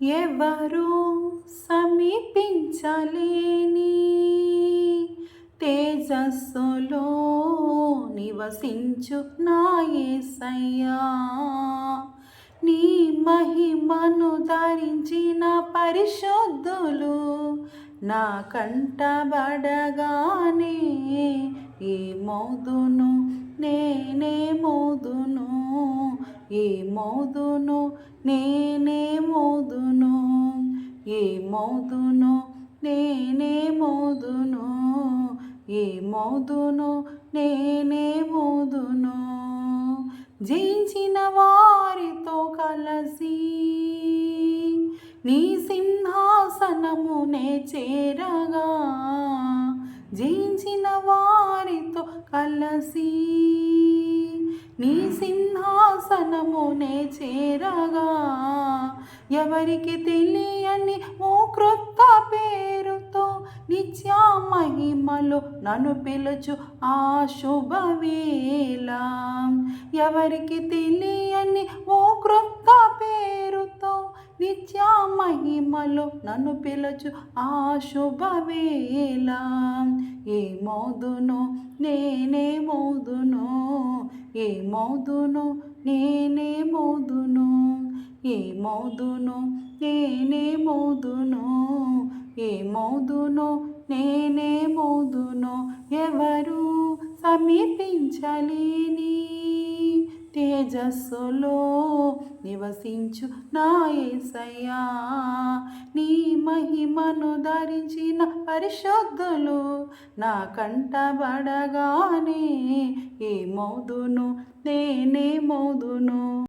ఎవరు సమీపించలేని తేజస్సులో నివసించు నాయసయ్యా నీ మహిమను ధరించిన పరిశుద్ధులు నా కంటబడగానే ఈ మోదును నేనే మోదును ఈ మోదును నే ఏమవుదును నేనేమవుదును నేనే నేనేమవుదును. నేనే జయించిన వారితో కలసి నీ సింహాసనమునే చేరగా జయించిన వారితో కలసి నీ సింహాసనమునే చేరగా ఎవరికి తెలియని ఓ క్రొత్త పేరుతో నిత్య మహిమలో నన్ను పిలుచు ఆ శుభవేళ ఎవరికి తెలియని ఓ క్రొత్త పేరుతో నిత్య మహిమలో నన్ను పిలుచు ఆ శుభవేళ ఏ మోదును నేనే మోదును ఏ మోదును నేనే మోదు ఏ మోదును నేనే మోదును ఏ నేనే మోదును ఎవరు సమీపించలేని తేజస్సులో నివసించు నా ఏసయ్యా. నీ మహిమను ధరించిన పరిశుద్ధులు నా కంటబడగానే ఏ మోదును నేనే మోదును